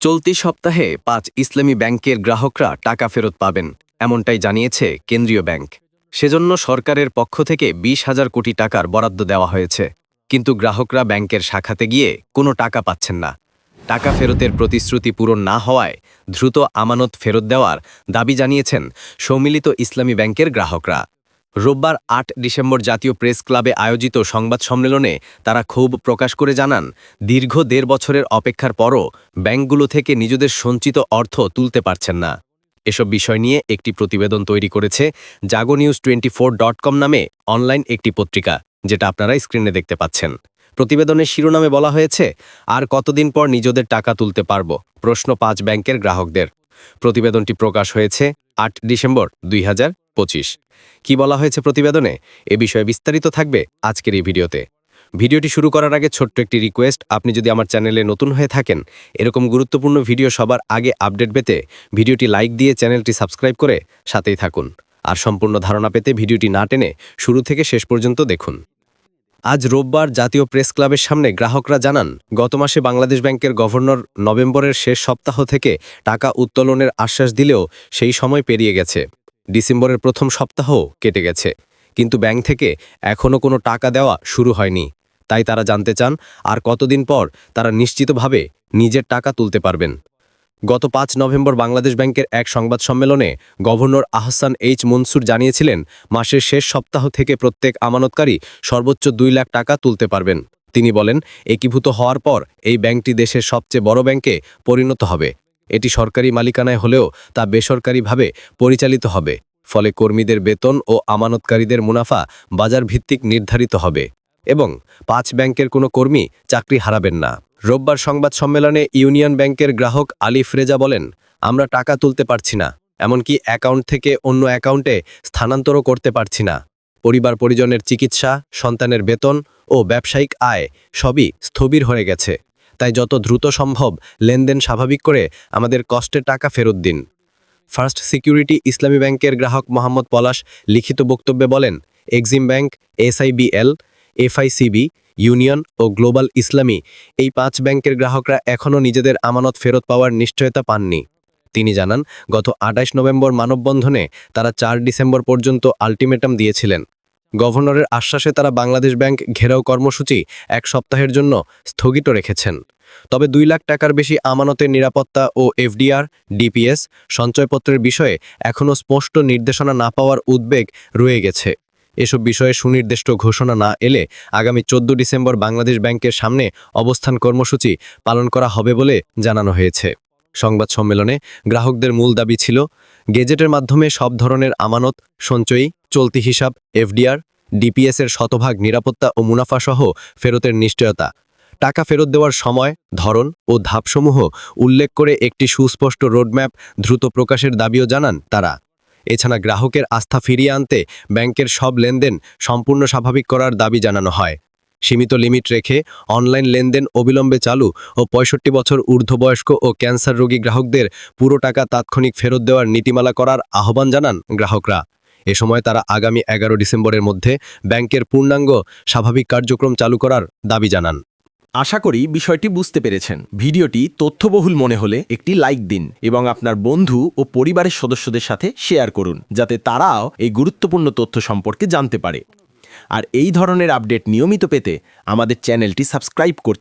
চলতি সপ্তাহে পাঁচ ইসলামী ব্যাংকের গ্রাহকরা টাকা ফেরত পাবেন, এমনটাই জানিয়েছে কেন্দ্রীয় ব্যাংক। সেজন্য সরকারের পক্ষ থেকে বিশ হাজার কোটি টাকার বরাদ্দ দেওয়া হয়েছে। কিন্তু গ্রাহকরা ব্যাংকের শাখাতে গিয়ে কোনো টাকা পাচ্ছেন না। টাকা ফেরতের প্রতিশ্রুতি পূরণ না হওয়ায় দ্রুত আমানত ফেরত দেওয়ার দাবি জানিয়েছেন সম্মিলিত ইসলামী ব্যাংকের গ্রাহকরা। রোববার আট ডিসেম্বর জাতীয় প্রেস ক্লাবে আয়োজিত সংবাদ সম্মেলনে তারা ক্ষোভ প্রকাশ করে জানান, দীর্ঘ দেড় বছরের অপেক্ষার পরও ব্যাংকগুলো থেকে নিজেদের সঞ্চিত অর্থ তুলতে পারছেন না। এসব বিষয় নিয়ে একটি প্রতিবেদন তৈরি করেছে জাগো নিউজ টোয়েন্টি নামে অনলাইন একটি পত্রিকা, যেটা আপনারা স্ক্রিনে দেখতে পাচ্ছেন। প্রতিবেদনের শিরোনামে বলা হয়েছে, আর কতদিন পর নিজেদের টাকা তুলতে পারব? প্রশ্ন পাঁচ ব্যাংকের গ্রাহকদের। প্রতিবেদনটি প্রকাশ হয়েছে আট ডিসেম্বর দুই হাজার কি বলা হয়েছে প্রতিবেদনে? এ বিষয়ে বিস্তারিত থাকবে আজকের এই ভিডিওতে। ভিডিওটি শুরু করার আগে ছোট্ট একটি রিকোয়েস্ট, আপনি যদি আমার চ্যানেলে নতুন হয়ে থাকেন, এরকম গুরুত্বপূর্ণ ভিডিও সবার আগে আপডেট পেতে ভিডিওটি লাইক দিয়ে চ্যানেলটি সাবস্ক্রাইব করে সাথেই থাকুন। আর সম্পূর্ণ ধারণা পেতে ভিডিওটি না টেনে শুরু থেকে শেষ পর্যন্ত দেখুন। আজ রোববার জাতীয় প্রেস ক্লাবের সামনে গ্রাহকরা জানান, গত মাসে বাংলাদেশ ব্যাংকের গভর্নর নভেম্বরের শেষ সপ্তাহ থেকে টাকা উত্তোলনের আশ্বাস দিলেও সেই সময় পেরিয়ে গেছে। ডিসেম্বরের প্রথম সপ্তাহ কেটে গেছে। কিন্তু ব্যাংক থেকে এখনও কোনো টাকা দেওয়া শুরু হয়নি। তাই তারা জানতে চান, আর কতদিন পর তারা নিশ্চিতভাবে নিজের টাকা তুলতে পারবেন। গত পাঁচ নভেম্বর বাংলাদেশ ব্যাংকের এক সংবাদ সম্মেলনে গভর্নর আহসান এইচ মনসুর জানিয়েছিলেন, মাসের শেষ সপ্তাহ থেকে প্রত্যেক আমানতকারী সর্বোচ্চ দুই লাখ টাকা তুলতে পারবেন। তিনি বলেন, একীভূত হওয়ার পর এই ব্যাংকটি দেশের সবচেয়ে বড় ব্যাংকে পরিণত হবে। এটি সরকারি মালিকানায় হলেও তা বেসরকারিভাবে পরিচালিত হবে, ফলে কর্মীদের বেতন ও আমানতকারীদের মুনাফা বাজার ভিত্তিক নির্ধারিত হবে এবং পাঁচ ব্যাংকের কোনো কর্মী চাকরি হারাবেন না। রোববার সংবাদ সম্মেলনে ইউনিয়ন ব্যাংকের গ্রাহক আলিফ রেজা বলেন, আমরা টাকা তুলতে পারছি না, এমনকি অ্যাকাউন্ট থেকে অন্য অ্যাকাউন্টে স্থানান্তরও করতে পারছি না। পরিবার পরিজনের চিকিৎসা, সন্তানের বেতন ও ব্যবসায়িক আয় সবই স্থবির হয়ে গেছে। তাই যত দ্রুত সম্ভব লেনদেন স্বাভাবিক করে আমাদের কষ্টের টাকা ফেরত দিন। ফার্স্ট সিকিউরিটি ইসলামী ব্যাংকের গ্রাহক মোহাম্মদ পলাশ লিখিত বক্তব্যে বলেন, Exim bank, SIBL, FICB, union ও গ্লোবাল ইসলামী এই পাঁচ ব্যাংকের গ্রাহকরা এখনও নিজেদের আমানত ফেরত পাওয়ার নিশ্চয়তা পাননি। তিনি জানান, গত আঠাশ নভেম্বর মানববন্ধনে তারা চার ডিসেম্বর পর্যন্ত আলটিমেটাম দিয়েছিলেন। গভর্নরের আশ্বাসে তারা বাংলাদেশ ব্যাংক ঘেরাও কর্মসূচি এক সপ্তাহের জন্য স্থগিত রেখেছেন। তবে দুই লাখ টাকার বেশি আমানতের নিরাপত্তা ও এফডিআর, ডিপিএস সঞ্চয়পত্রের বিষয়ে এখনও স্পষ্ট নির্দেশনা না পাওয়ার উদ্বেগ রয়ে গেছে। এসব বিষয়ে সুনির্দিষ্ট ঘোষণা না এলে আগামী চোদ্দ ডিসেম্বর বাংলাদেশ ব্যাংকের সামনে অবস্থান কর্মসূচি পালন করা হবে বলে জানানো হয়েছে। সংবাদ সম্মেলনে গ্রাহকদের মূল দাবি ছিল, গেজেটের মাধ্যমে সব ধরনের আমানত, সঞ্চয়ী চলতি হিসাব, এফডিআর ডিপিএস এর শতভাগ নিরাপত্তা ও মুনাফাসহ ফেরতের নিশ্চয়তা। টাকা ফেরত দেওয়ার সময়, ধরন ও ধাপসমূহ উল্লেখ করে একটি সুস্পষ্ট রোডম্যাপ দ্রুত প্রকাশের দাবিও জানান তারা। এছাড়া গ্রাহকের আস্থা ফিরিয়ে আনতে ব্যাংকের সব লেনদেন সম্পূর্ণ স্বাভাবিক করার দাবি জানানো হয়। সীমিত লিমিট রেখে অনলাইন লেনদেন অবিলম্বে চালু ও পঁয়ষট্টি বছর ঊর্ধ্ববয়স্ক ও ক্যান্সার রোগী গ্রাহকদের পুরো টাকা তাৎক্ষণিক ফেরত দেওয়ার নীতিমালা করার আহ্বান জানান গ্রাহকরা। এ সময় তারা আগামী এগারো ডিসেম্বরের মধ্যে ব্যাংকের পূর্ণাঙ্গ স্বাভাবিক কার্যক্রম চালু করার দাবি জানান। আশা করি বিষয়টি বুঝতে পেরেছেন। ভিডিওটি তথ্যবহুল মনে হলে একটি লাইক দিন এবং আপনার বন্ধু ও পরিবারের সদস্যদের সাথে শেয়ার করুন, যাতে তারাও এই গুরুত্বপূর্ণ তথ্য সম্পর্কে জানতে পারে। আর এই ধরনের আপডেট নিয়মিত পেতে আমাদের চ্যানেলটি সাবস্ক্রাইব করতে